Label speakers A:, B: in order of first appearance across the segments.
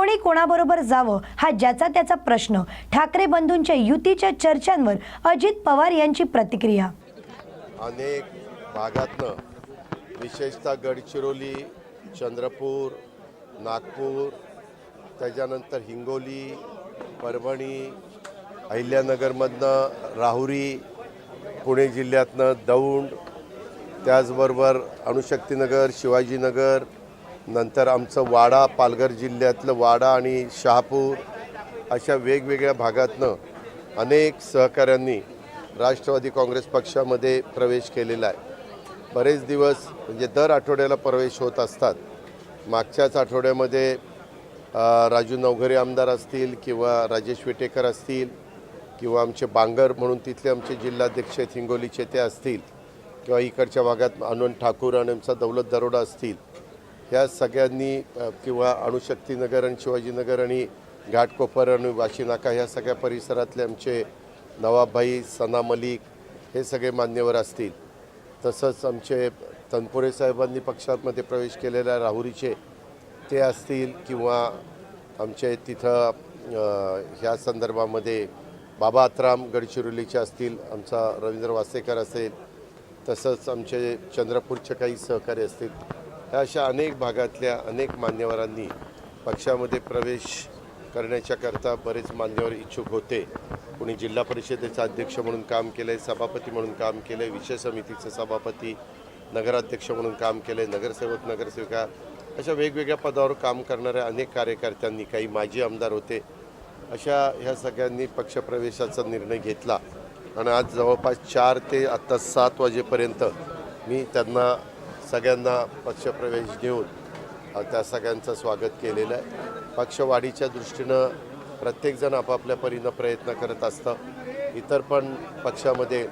A: कोणी कोणाबरोबर जावं हा ज्याचा त्याचा प्रश्न. ठाकरे बंधूंच्या युतीच्या चर्चांवर अजित पवार यांची प्रतिक्रिया.
B: अनेक भागातनं विशेषतः गडचिरोली चंद्रपूर नागपूर त्याच्यानंतर हिंगोली परभणी अहिल्यानगरमधनं राहुरी पुणे जिल्ह्यातनं दौंड त्याचबरोबर अणुशक्तीनगर शिवाजीनगर नंतर आमचं वाडा पालघर जिल्ह्यातलं वाडा आणि शहापूर अशा वेगवेगळ्या भागातनं अनेक सहकाऱ्यांनी राष्ट्रवादी काँग्रेस पक्षामध्ये प्रवेश केलेला आहे. बरेच दिवस म्हणजे दर आठवड्याला प्रवेश होत असतात. मागच्याच आठवड्यामध्ये राजू नवघरे आमदार असतील किंवा राजेश विटेकर असतील किंवा आमचे बांगर म्हणून तिथले आमचे जिल्हाध्यक्ष हिंगोलीचे ते असतील किंवा इकडच्या भागात आनंद ठाकूर आणि आमचा दौलत दरोडा असतील ह्या सगळ्यांनी किंवा अणुशक्तीनगर आणि शिवाजीनगर आणि घाटकोपर आणि वाशीनाका ह्या सगळ्या परिसरातले आमचे नवाबभाई सना मलिक हे सगळे मान्यवर असतील. तसंच आमचे तनपुरे साहेबांनी पक्षामध्ये प्रवेश केलेल्या राहुरीचे ते असतील किंवा आमचे तिथं ह्या संदर्भामध्ये बाबा आत्राम गडचिरोलीचे असतील आमचा रवींद्र वासेकर असेल. तसंच आमचे चंद्रपूरचे काही सहकारी असतील. ह्या अशा अनेक भागातल्या अनेक मान्यवरांनी पक्षामध्ये प्रवेश करण्याच्याकरता बरेच मान्यवर इच्छुक होते. कोणी जिल्हा परिषदेचा अध्यक्ष म्हणून काम केलं आहे सभापती म्हणून काम केलं आहे विषय समितीचे सभापती नगराध्यक्ष म्हणून काम केलं आहे नगरसेवक नगरसेविका अशा वेगवेगळ्या पदावर काम करणाऱ्या अनेक कार्यकर्त्यांनी काही माजी आमदार होते अशा ह्या सगळ्यांनी पक्षप्रवेशाचा निर्णय घेतला. आणि आज जवळपास चार ते आत्ता सात वाजेपर्यंत मी त्यांना सगळ्यांना पक्षप्रवेश देऊन त्या सगळ्यांचं स्वागत केलेलं आहे. पक्षवाढीच्या दृष्टीनं प्रत्येकजण आपापल्या परीनं प्रयत्न करत असतं. इतर पण पक्षामध्ये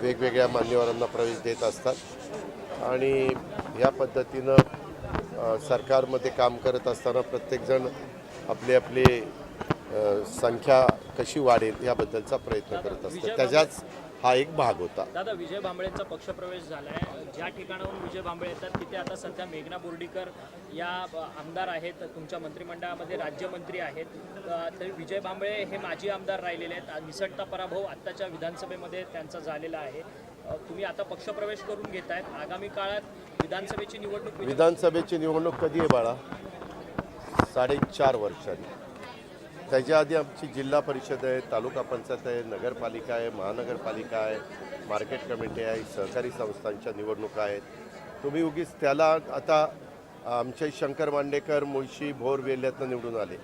B: वेगवेगळ्या मान्यवरांना प्रवेश देत असतात. आणि ह्या पद्धतीनं सरकारमध्ये काम करत असताना प्रत्येकजण आपली आपली संख्या कशी वाढेल याबद्दलचा प्रयत्न करत असतं त्याच्याच हा एक भाग होता.
C: दादा विजय भांबळेंचा पक्षप्रवेश झालाय. ज्या ठिकाणाहून विजय भांबळे येतात तिथे आता सध्या मेघना बोर्डीकर या आमदार आहेत. तुमच्या मंत्रिमंडळामध्ये राज्यमंत्री आहेत. तर विजय भांबळे हे माजी आमदार राहिलेले आहेत. निसटता पराभव आत्ताच्या विधानसभेमध्ये त्यांचा झालेला आहे. तुम्ही आता पक्षप्रवेश करून घेतायत आगामी काळात विधानसभेची निवडणूक विधान-
B: विधानसभेची निवडणूक कधी आहे बाळा? साडेचार वर्षांनी. त्याच्या आधी आमची जिल्हा परिषद आहे तालुका पंचायत आहे नगरपालिका आहे महानगरपालिका आहे मार्केट कमिटी आहे सहकारी संस्थांच्या निवडणुका आहेत. तुम्ही उगीच त्याला आता आमचे शंकर मांडेकर मुळशी भोर वेल्ह्यातनं निवडून आले.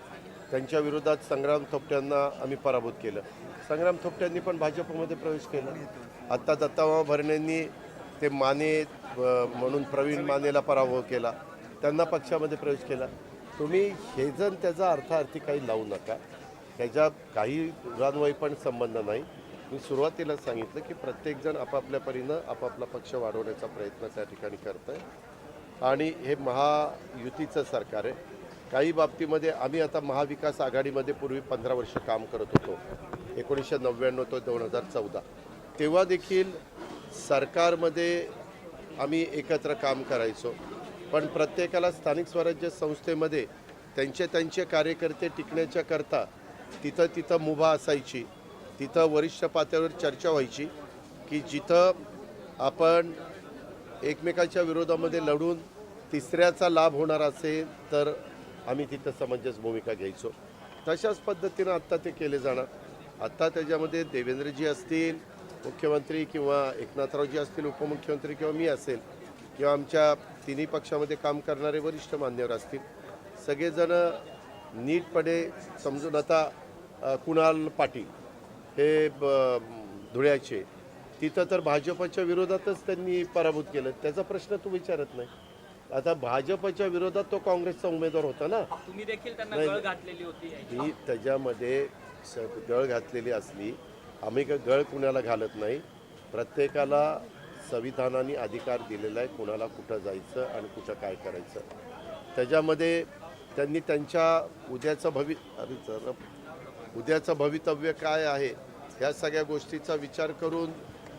B: त्यांच्या विरोधात संग्राम थोपट्यांना आम्ही पराभूत केलं. संग्राम थोपट्यांनी पण भाजपमध्ये प्रवेश केला. आत्ता दत्तामा भरणेंनी ते माने म्हणून प्रवीण मानेला पराभव केला. त्यांना पक्षामध्ये प्रवेश केला. तुम्ही हे जण त्याचा अर्थार्थी काही लावू नका. त्याच्या काही रानवाई पण संबंध नाही. मी सुरुवातीला सांगितलं की प्रत्येकजण आपापल्या परीनं आपापला पक्ष वाढवण्याचा प्रयत्न त्या ठिकाणी करत आहे आणि हे महायुतीचं सरकार आहे. काही बाबतीमध्ये आम्ही आता महाविकास आघाडीमध्ये पूर्वी पंधरा वर्ष काम करत होतो. एकोणीसशे नव्याण्णव ते दोन हजार चौदा. तेव्हा देखील सरकारमध्ये आम्ही एकत्र काम करायचो. पण प्रत्येकाला स्थानिक स्वराज्य संस्थेमध्ये त्यांचे त्यांचे कार्यकर्ते टिकण्याच्या करता तिथं तिथं मुभा असायची. तिथं वरिष्ठ पातळीवर चर्चा व्हायची की जिथं आपण एकमेकांच्या विरोधामध्ये लढून तिसऱ्याचा लाभ होणार असेल तर आम्ही तिथं समंजस भूमिका घ्यायचो. तशाच पद्धतीनं आत्ता ते केले जाणार. आत्ता त्याच्यामध्ये देवेंद्रजी असतील मुख्यमंत्री किंवा एकनाथरावजी असतील उपमुख्यमंत्री किंवा मी असेल किंवा आमच्या तिन्ही पक्षामध्ये काम करणारे वरिष्ठ मान्यवर असतील. सगळेजण नीटपणे समजून आता कुणाल पाटील हे धुळ्याचे. तिथं तर भाजपच्या विरोधातच त्यांनी पराभूत केलं. त्याचा प्रश्न तू विचारत नाही. आता भाजपच्या विरोधात तो काँग्रेसचा उमेदवार होता ना?
C: तुम्ही देखील त्यांना
B: नाही,
C: गळ
B: नाही.
C: घातलेली होती.
B: ही त्याच्यामध्ये गळ घातलेली असली. आम्ही गळ कुणाला घालत नाही. प्रत्येकाला संविधानाने अधिकार दिलेला आहे कुणाला कुठं जायचं आणि कुठं काय करायचं. त्याच्यामध्ये त्यांनी त्यांच्या उद्याचं भवि उद्याचं भवितव्य काय आहे ह्या सगळ्या गोष्टीचा विचार करून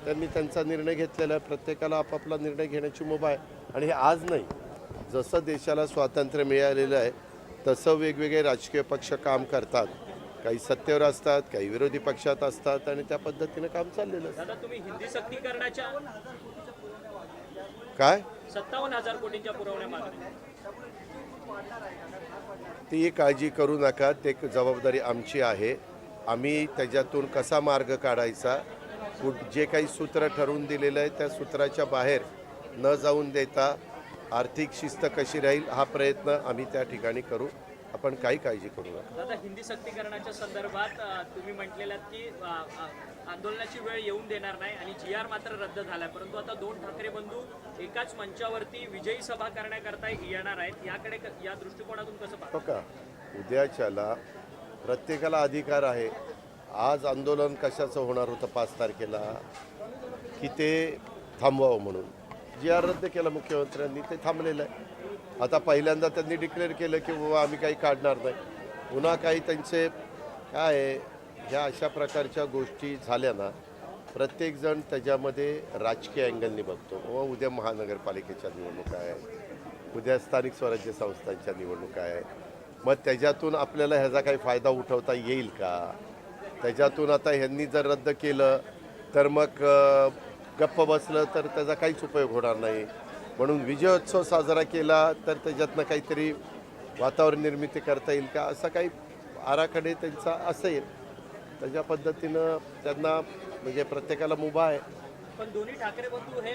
B: त्यांनी त्यांचा निर्णय घेतलेला आहे. प्रत्येकाला आपापला निर्णय घेण्याची मुभा आहे. आणि हे आज नाही. जसं देशाला स्वातंत्र्य मिळालेलं आहे तसं वेगवेगळे राजकीय पक्ष काम करतात. काही सत्तेवर असतात काही विरोधी पक्षात असतात आणि त्या पद्धतीनं काम चाललेलं असतं
C: दादा तुम्ही हिंदी सक्तीकरणाच्या
B: काय?
C: सत्तावन्न हजार कोटींच्या पुरवण्या मागण्या
B: ती काळजी करू नका ते एक जबाबदारी आमची आहे. आम्ही त्याच्यातून कसा मार्ग काढायचा? कुठ जे काही सूत्र ठरवून दिलेलं आहे त्या सूत्राच्या बाहेर न जाऊन देता आर्थिक शिस्त कशी राहील हा प्रयत्न आम्ही त्या ठिकाणी करू. आपण काही काळजी करू नका.
C: दादा हिंदी सक्तीकरणाच्या संदर्भात अ, तुम्ही म्हटलेलात की अ, अ, आंदोलनाची वेळ येऊन देणार नाही आणि जी आर मात्र रद्द झालाय. परंतु आता दोन ठाकरे बंधू एकाच मंचावरती विजयी सभा करण्याकरता येणार आहेत. याकडे क- या दृष्टिकोनातून कसं पाहता?
B: का उद्याच्याला प्रत्येकाला अधिकार आहे. आज आंदोलन कशाचं होणार होतं पाच तारखेला की ते थांबवावं म्हणून. जी आर रद्द केला मुख्यमंत्र्यांनी ते थांबलेलं आहे. आता पहिल्यांदा त्यांनी डिक्लेअर केलं की बाबा आम्ही काही काढणार नाही. पुन्हा काही त्यांचे काय आहे ह्या अशा प्रकारच्या गोष्टी झाल्या ना प्रत्येकजण त्याच्यामध्ये राजकीय अँगलनी बघतो. व उद्या महानगरपालिकेच्या निवडणुका आहे उद्या स्थानिक स्वराज्य संस्थांच्या निवडणुका आहे मग त्याच्यातून आपल्याला ह्याचा काही फायदा उठवता येईल का? त्याच्यातून आता ह्यांनी जर रद्द केलं तर मग गप्प बसलं तर त्याचा काहीच उपयोग होणार नाही. म्हणून विजयोत्सव साजरा केला तर त्याच्यातनं काहीतरी वातावरण निर्मिती करता येईल का? असा काही आराखडे त्यांचा असेल. त्याच्या पद्धतीनं त्यांना म्हणजे प्रत्येकाला मुभा आहे.
C: पण दोन्ही ठाकरे बंधू हे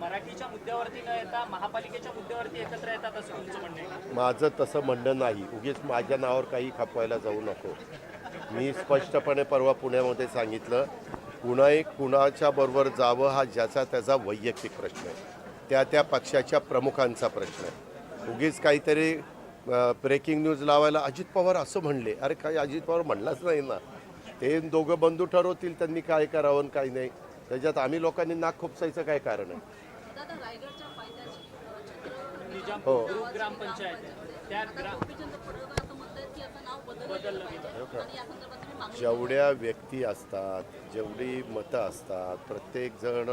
C: मराठीच्या मुद्द्यावरती न येता महापालिकेच्या मुद्द्यावरती एकत्र येतात असं तुमचं म्हणणं?
B: माझं तसं म्हणणं नाही. उगीच माझ्या नावावर काही खपवायला जाऊ नको. मी स्पष्टपणे परवा पुण्यामध्ये सांगितलं कुणाही कुणाच्या बरोबर जावं हा ज्याचा त्याचा वैयक्तिक प्रश्न आहे. त्या त्या पक्षाच्या प्रमुखांचा प्रश्न आहे. उगीच काहीतरी ब्रेकिंग न्यूज लावायला अजित पवार असं म्हणले. अरे काही अजित पवार म्हणलाच नाही ना. ते दोघं बंधू ठरवतील त्यांनी काय करावं आणि काय नाही. त्याच्यात आम्ही लोकांनी नाक खुपसायचं काय कारण आहे?
D: मागणी
B: जेवढ्या व्यक्ती असतात जेवढी मतं असतात प्रत्येकजण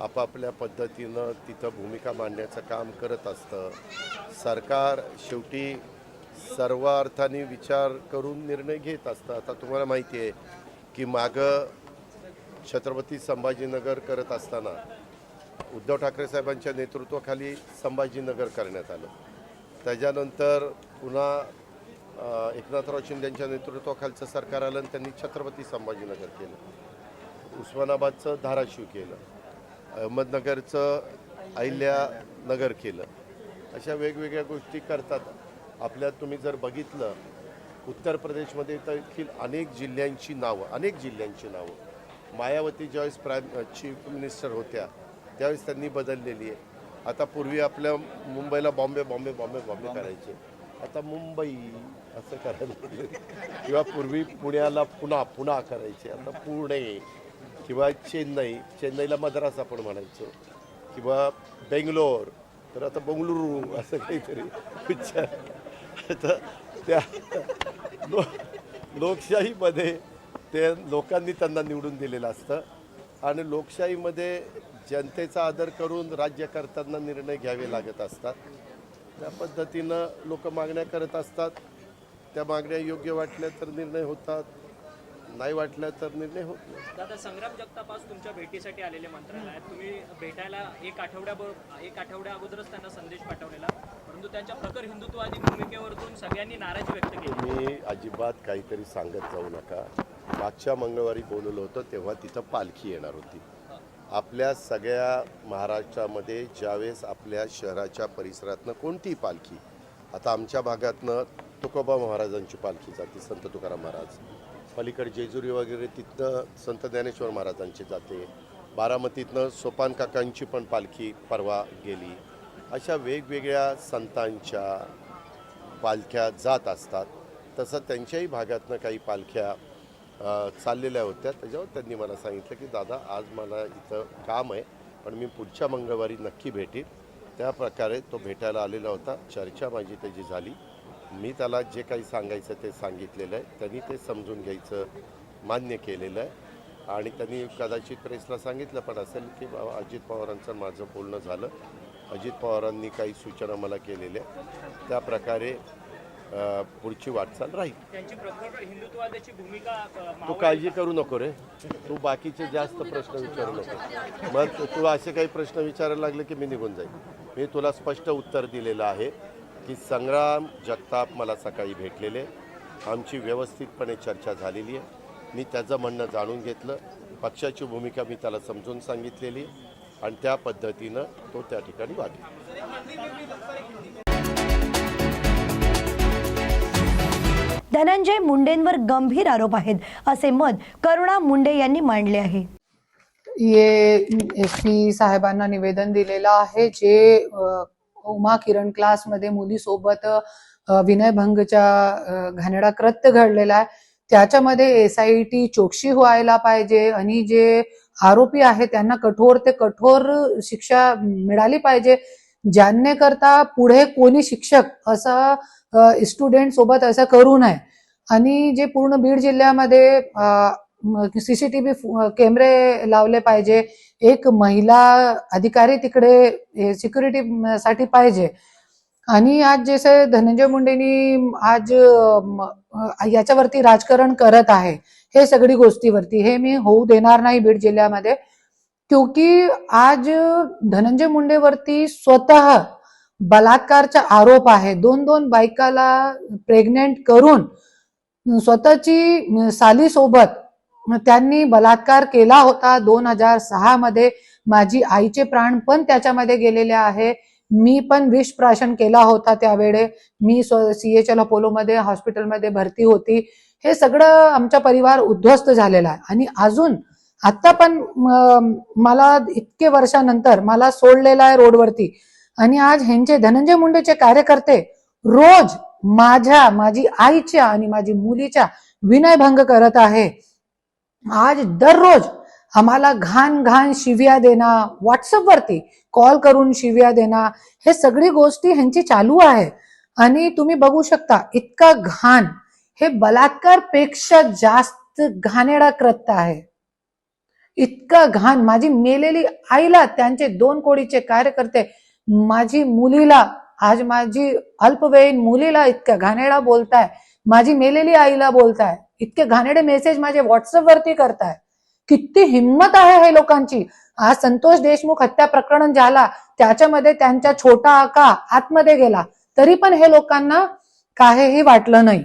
B: आपापल्या पद्धतीनं तिथं भूमिका मांडण्याचं काम करत असतं. सरकार शेवटी सर्व अर्थाने विचार करून निर्णय घेत असतं आता तुम्हाला माहिती आहे की मागं छत्रपती संभाजीनगर करत असताना उद्धव ठाकरे साहेबांच्या नेतृत्वाखाली संभाजीनगर करण्यात आलं. त्याच्यानंतर पुन्हा एकनाथराव शिंदेच्या नेतृत्वाखालचं सरकार आलं आणि त्यांनी छत्रपती संभाजीनगर केलं. उस्मानाबादचं धाराशिव केलं. अहमदनगरचं अहिल्यानगर केलं. अशा वेगवेगळ्या गोष्टी करतात. आपल्यात तुम्ही जर बघितलं उत्तर प्रदेशमध्ये देखील अनेक जिल्ह्यांची नावं अनेक जिल्ह्यांची नावं. मायावती ज्यावेळेस प्राईम चीफ मिनिस्टर होत्या त्यावेळेस त्यांनी बदललेली आहे. आता पूर्वी आपल्या मुंबईला बॉम्बे बॉम्बे बॉम्बे बॉम्बे करायचे. आता मुंबई असं करायला. किंवा पूर्वी पुण्याला पुणा पुणा करायचे. आता पुणे किंवा चेन्नई चेन्नईला मद्रास आपण म्हणायचो. किंवा बेंगलोर तर आता बंगळुरू असं काहीतरी उच्चार तर त्या लो लोकशाहीमध्ये ते लोकांनी त्यांना निवडून दिलेलं असतं. आणि लोकशाहीमध्ये जनतेचा आदर करून राज्यकर्त्यांना निर्णय घ्यावे लागत असतात. त्या पद्धतीनं लोक मागण्या करत असतात. त्या मागण्या योग्य वाटल्या तर निर्णय होतात. नाही वाटल्या तर निर्णय होत नाही.
C: दादा संग्राम जगताप आज तुमच्या भेटीसाठी आलेले मंत्रालयात. तुम्ही भेटायला एक आठवड्याबरोबर एक आठवड्या अगोदरच त्यांना संदेश पाठवलेला. परंतु त्यांच्या प्रखर हिंदुत्ववादी भूमिकेवरतून सगळ्यांनी नाराजी व्यक्त केली.
B: तुम्ही अजिबात काहीतरी सांगत जाऊ नका. मागच्या मंगळवारी बोलवलं होतं तेव्हा तिथं पालखी येणार होती. आपल्या सगळ्या महाराष्ट्रामध्ये ज्यावेळेस आपल्या शहराच्या परिसरातनं कोणतीही पालखी आता आमच्या भागातनं तुकोबा महाराजांची पालखी जाते संत तुकाराम महाराज. पलीकडे जेजुरी वगैरे तिथनं संत ज्ञानेश्वर महाराजांची जाते. बारामतीतनं सोपान काकांची पण पालखी परवा गेली. अशा वेगवेगळ्या संतांच्या पालख्या जात असतात. तसं त्यांच्याही भागातनं काही पालख्या चाललेल्या होत्या. त्याच्यावर त्यांनी मला सांगितलं की दादा आज मला इथं काम आहे पण मी पुढच्या मंगळवारी नक्की भेटीन. त्या प्रकारे तो भेटायला आलेला होता. चर्चा माझी त्याची झाली. मी त्याला जे काही सांगायचं ते सांगितलेलं आहे. त्यांनी ते समजून घ्यायचं मान्य केलेलं आहे. आणि त्यांनी कदाचित प्रेसला सांगितलं पण असेल की बाबा अजित पवारांचं माझं बोलणं झालं. अजित पवारांनी काही सूचना मला केलेल्या त्या प्रकारे पुढची वाटचाल राहील. तू. काळजी करू नको रे. तू बाकीचे जास्त प्रश्न विचारू नको. मग तू असे काही प्रश्न विचारायला लागले की मी निघून जाईल मी तुला स्पष्ट उत्तर दिलेलं आहे. की संग्राम जगताप मला सकाळी भेटलेले. आमची व्यवस्थितपणे चर्चा झालेली आहे. मी त्याचं म्हणणं जाणून घेतलं. पक्षाची भूमिका मी त्याला समजून सांगितलेली आणि त्या पद्धतीनं तो त्या ठिकाणी वागला.
A: धनंजय मुंडेंवर गंभीर आरोप आहेत असे मत करुणा मुंडे यांनी मांडले आहे.
E: ये एस पी साहेबांना निवेदन दिलेलं आहे जे उमा किरण क्लासमध्ये मुलीसोबत विनयभंगच्या घाणेडा घाणेरडा कृत्य घडलेला आहे. त्याच्यामध्ये एस आय टी चोक्षी व्हायला पाहिजे आणि जे आरोपी आहे त्यांना कठोर ते कठोर शिक्षा मिळाली पाहिजे. ज्यांने करता पुढे कोणी शिक्षक असं स्टुडंट सोबत असं करू नये. आणि जे पूर्ण बीड जिल्ह्यामध्ये सीसीटीव्ही कॅमेरे लावले पाहिजे. एक महिला अधिकारी तिकडे सिक्युरिटी साठी पाहिजे. आणि आज जसे धनंजय मुंडेनी आज याच्यावरती राजकारण करत आहे. हे सगळी गोष्टीवरती. हे मी होऊ देणार नाही बीड जिल्ह्यामध्ये. क्योंकि आज धनंजय मुंडेवरती स्वतः बलात्कारचा आरोप आहे. दोन दोन बायकाला प्रेग्नेंट करून स्वतःची सालीसोबत त्यांनी बलात्कार केला होता. दोन हजार सहा मध्ये माझी आईचे प्राण पण त्याच्यामध्ये गेलेले आहे. मी पण विष प्राशन केला होता त्यावेळे. मी सीएचएल अपोलोमध्ये हॉस्पिटलमध्ये भरती होती. हे सगळं आमचा परिवार उद्ध्वस्त झालेला आहे. आणि अजून आता पण मला इतके वर्षानंतर मला सोडलेलं आहे रोडवरती. आणि आज ह्यांचे धनंजय मुंडेचे कार्यकर्ते रोज माझ्या माझी आईच्या आणि माझी मुलीच्या विनयभंग करत आहे. आज दररोज आम्हाला घाण घाण शिव्या देणं व्हॉट्सअपवरती कॉल करून शिव्या देणं हे सगळी गोष्टी ह्यांची चालू आहे. आणि तुम्ही बघू शकता इतका घाण हे बलात्कारपेक्षा जास्त घाणेडा कृत्य आहे. इतका घाण माझी मेलेली आईला त्यांचे दोन कोडीचे कार्यकर्ते माझी मुलीला आज माझी अल्पवयीन मुलीला इतका घाणेडा बोलताय माझी मेलेली आईला बोलताय. इतके घाणेडे मेसेज माझे व्हॉट्सअपवरती करताय. किती हिंमत आहे हे लोकांची. आज संतोष देशमुख हत्या प्रकरण झाला त्याच्यामध्ये त्यांचा छोटा आका आतमध्ये गेला. तरी पण हे लोकांना काहीही वाटलं नाही.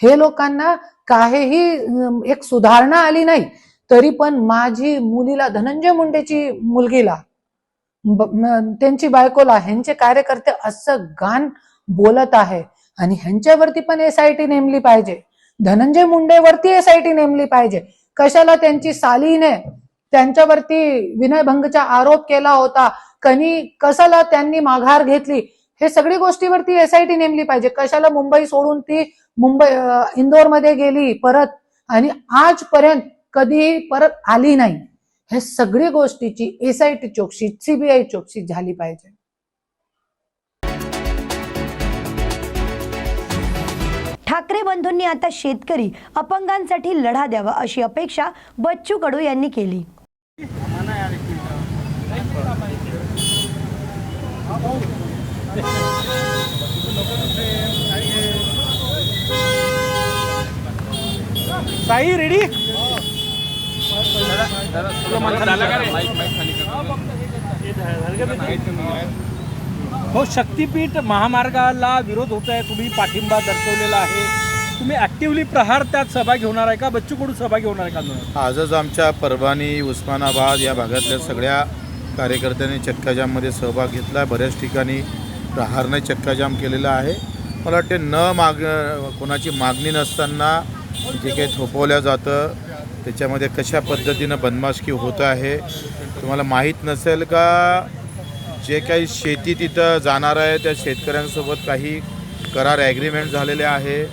E: हे लोकांना काहीही एक सुधारणा आली नाही. तरी पण माझी मुलीला धनंजय मुंडेची मुलगीला त्यांची बायकोला ह्यांचे कार्यकर्ते असं गाण बोलत आहे. आणि ह्यांच्यावरती पण एस आय टी नेमली पाहिजे. धनंजय मुंडेवरती एस आय टी नेमली पाहिजे. कशाला त्यांची सालीने त्यांच्यावरती विनयभंगचा आरोप केला होता? कनी कशाला त्यांनी माघार घेतली? हे सगळी गोष्टीवरती एस आय टी नेमली पाहिजे. कशाला मुंबई सोडून ती मुंबई इंदोरमध्ये गेली परत? आणि आजपर्यंत कधीही परत आली नाही? हे सगळी गोष्टीची एस आय टी चौकशी सीबीआय चौकशी झाली पाहिजे.
A: ठाकरे बंधूंनी आता शेतकरी अपंगांसाठी लढा द्यावा अशी अपेक्षा बच्चू कडू यांनी केली
F: साई रेडी हो शक्तीपीठ महामार्गाला विरोध होत आहे. तुम्ही पाठिंबा दर्शवलेला आहे. तुम्ही ऍक्टिव्हली प्रहार त्यात सहभागी होणार आहे का? बच्चू कडू सहभागी होणार आहे का
G: आजच आमच्या परभणी उस्मानाबाद या भागातल्या सगळ्या कार्यकर्त्यांनी चक्काजाममध्ये सहभाग घेतला बऱ्याच ठिकाणी प्रहारने चक्काजाम केलेला आहे. मला वाटते न माग कोणाची मागणी नसताना जे काही थोपवलं जातं त्याच्यामध्ये कशा पद्धतीनं बदमाशकी होत आहे तुम्हाला माहीत नसेल का? जे काही शेती तिथं जाणार आहे त्या शेतकऱ्यांसोबत काही करार ॲग्रीमेंट झालेले आहे.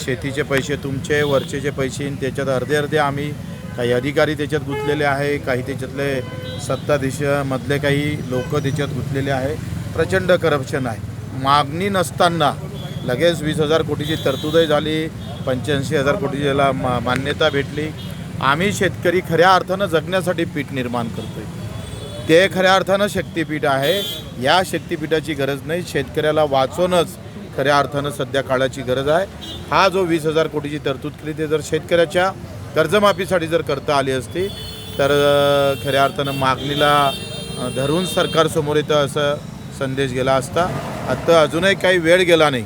G: शेतीचे पैसे तुमचे वरचेचे पैसे त्याच्यात अर्धे अर्धे आम्ही काही अधिकारी त्याच्यात गुंतलेले आहे काही त्याच्यातले सत्ताधीशमधले काही लोक त्याच्यात गुंतलेले आहे. प्रचंड करप्शन आहे. मागणी नसताना लगेच वीस हजार कोटीची तरतूदही झाली पंच्याऐंशी हजार कोटीची मा मान्यता भेटली. आम्ही शेतकरी खऱ्या अर्थानं जगण्यासाठी पीठ निर्माण करतो आहे ते खऱ्या अर्थानं शक्तीपीठ आहे. या शक्तीपीठाची गरज नाही. शेतकऱ्याला वाचवणंच खऱ्या अर्थानं सध्या काळाची गरज आहे. हा जो वीस हजार कोटीची तरतूद केली ते जर शेतकऱ्याच्या कर्जमाफीसाठी जर करता आली असती तर खऱ्या अर्थानं मागणीला धरून सरकारसमोर येतं असं संदेश गेला असता. आता अजूनही काही वेळ गेला नाही.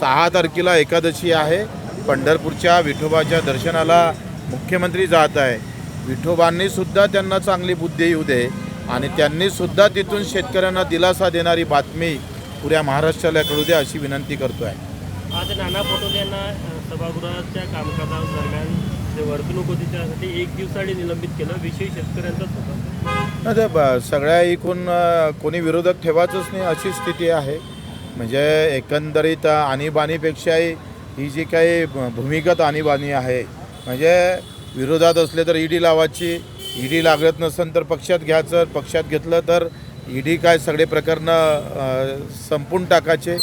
G: सहा तारखेला एकादशी आहे. पंढरपूरच्या विठोबाच्या दर्शनाला मुख्यमंत्री जात आहे. विठोबांनीसुद्धा त्यांना चांगली बुद्धी येऊ दे. आणि त्यांनी सुद्धा तिथून शेतकऱ्यांना दिलासा देणारी बातमी पुऱ्या महाराष्ट्राला कळू दे अशी विनंती करतो आहे
H: आज नाना पटोले यांना सभागृहाच्या कामकाजादरम्यान जे वर्तणूक होती त्यासाठी एक दिवसाआधी निलंबित केलं. विषय शेतकऱ्यांचाच होता
G: नाही सगळ्या अ, कोणी विरोधक ठेवायचंच नाही अशी स्थिती आहे. म्हणजे एकंदरीत आणीबाणीपेक्षाही ही जी काही भूमिगत आणीबाणी आहे म्हणजे विरोधात असले तर ईडी लावायची ईडी लागत नसेल तर पक्षात घ्यायचं पक्षात घेतलं तर ईडी काय सगळे प्रकरणं संपून टाकायचे.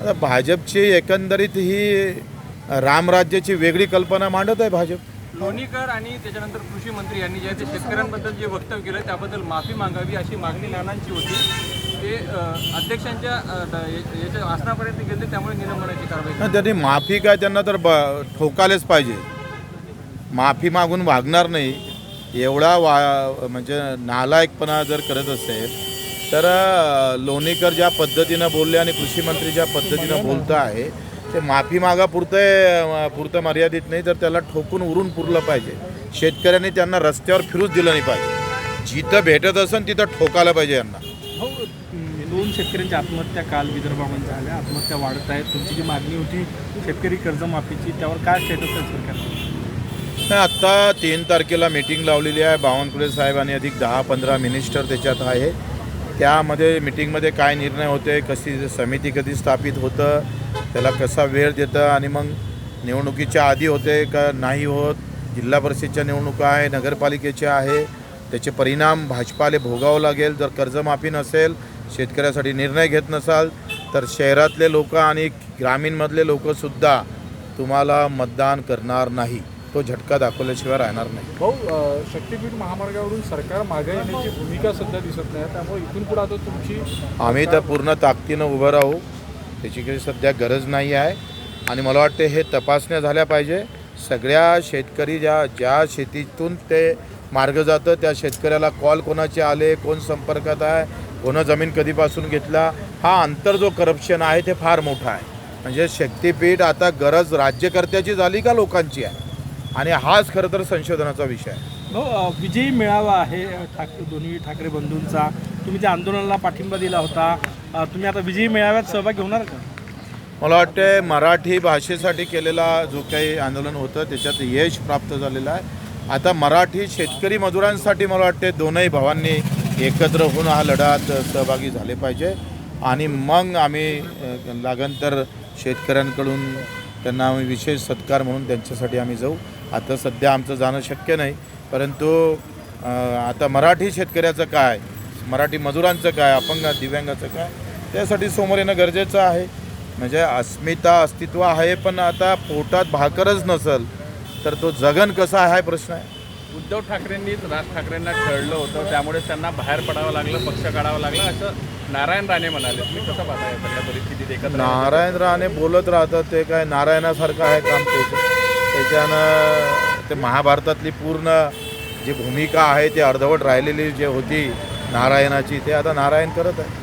G: आता भाजपची एकंदरीत ही रामराज्याची वेगळी कल्पना मांडत आहे भाजप.
F: लोणीकर आणि त्याच्यानंतर कृषी मंत्री यांनी जे ते शेतकऱ्यांबद्दल जे वक्तव्य केलं त्याबद्दल माफी मागावी अशी मागणी नानांची होती. ते अध्यक्षांच्या याच्या आसनापर्यंत गेले त्यामुळे निलंबनाची कारवाई
G: त्यांनी माफी काय त्यांना तर ब ठोकायलाच पाहिजे. माफी मागून वागणार नाही. एवढा वा म्हणजे नालायकपणा जर करत असेल तर लोणीकर ज्या पद्धतीनं बोलले आणि कृषी मंत्री ज्या पद्धतीनं बोलत आहे ते माफी मागा पुरतं पुरतं मर्यादित नाही तर त्याला ठोकून उरून पुरलं पाहिजे. शेतकऱ्यांनी त्यांना रस्त्यावर फिरूच दिलं नाही पाहिजे. जिथं भेटत असेल तिथं ठोकायला पाहिजे यांना.
F: हो दोन शेतकऱ्यांच्या आत्महत्या काल विदर्भामध्ये झाल्या. आत्महत्या वाढत आहेत. तुमची जी मागणी होती शेतकरी कर्जमाफीची त्यावर काय स्टेटस आहे सरकारचं?
G: नाही आत्ता तीन तारखेला मीटिंग लावलेली आहे बावनकुळे साहेब आणि अधिक दहा पंधरा मिनिस्टर त्याच्यात आहे. त्यामध्ये मिटिंगमध्ये काय निर्णय होते कशी समिती कधी स्थापित होतं त्याला कसा वेळ देतं आणि मग निवडणुकीच्या आधी होते का नाही होत जिल्हा परिषदच्या निवडणुका आहे नगरपालिकेच्या आहे त्याचे परिणाम भाजपाले भोगावं लागेल. जर कर्जमाफी नसेल शेतकऱ्यासाठी निर्णय घेत नसाल तर शहरातले लोक आणि ग्रामीणमधले लोकसुद्धा तुम्हाला मतदान करणार नाही. तो झटका दाखवल्याशिवाय राहणार नाही.
I: भाऊ शक्तीपीठ महामार्गावरून सरकार मागे येण्याची भूमिका सध्या दिसत नाही. त्यामुळे इथून पुढे आता तुमची
G: आम्ही तर पूर्ण ताकदीनं उभं राहू. त्याची काही सध्या गरज नाही आहे. आणि मला वाटते हे तपासण्या झाल्या पाहिजे. सगळ्या शेतकरी ज्या ज्या शेतीतून ते मार्ग जातं त्या शेतकऱ्याला कॉल कोणाचे आले कोण संपर्कात आहे कोणं जमीन कधीपासून घेतला हा अंतर जो करप्शन आहे ते फार मोठा आहे. म्हणजे शक्तीपीठ आता गरज राज्यकर्त्याची झाली का लोकांची आहे? आणि हाच खरं तर संशोधनाचा विषय आहे.
F: हो विजयी मेळावा आहे ठाक दोन्ही ठाकरे बंधूंचा. तुम्ही त्या आंदोलनाला पाठिंबा दिला होता अ, तुम्ही आता विजयी मेळाव्यात सहभागी होणार का?
G: मला वाटते मराठी भाषेसाठी केलेला जो काही आंदोलन होतं त्याच्यात यश प्राप्त झालेलं आहे. आता मराठी शेतकरी मजुरांसाठी मला वाटते दोनही भावांनी एकत्र होऊन हा लढ्यात सहभागी झाले पाहिजे. आणि मग आम्ही अ, लागन तर शेतकऱ्यांकडून त्यांना आम्ही विशेष सत्कार म्हणून त्यांच्यासाठी आम्ही जाऊ. आता सध्या आमचं जाणं शक्य नाही परंतु आता मराठी शेतकऱ्याचं काय मराठी मजुरांचं काय अपंग दिव्यांगाचं काय त्यासाठी समोर येणं गरजेचं आहे. म्हणजे अस्मिता अस्तित्व आहे पण आता पोटात भाकरच नसल तर तो जगन कसा आहे हा प्रश्न आहे.
I: उद्धव ठाकरेंनीच राज ठाकरेंना ठळलं होतं त्यामुळे त्यांना बाहेर पडावं लागलं पक्ष काढावं लागलं असं नारायण राणे म्हणाले. तुम्ही कसं पाहता या सगळ्या परिस्थितीत एकत्र
G: नारायण राणे बोलत राहतात ते काय नारायणासारखं आहे काम त्याचं त्याच्यानं ते महाभारतातली पूर्ण जी भूमिका आहे ती अर्धवट राहिलेली जे होती नारायणाची ते आता नारायण करत आहे.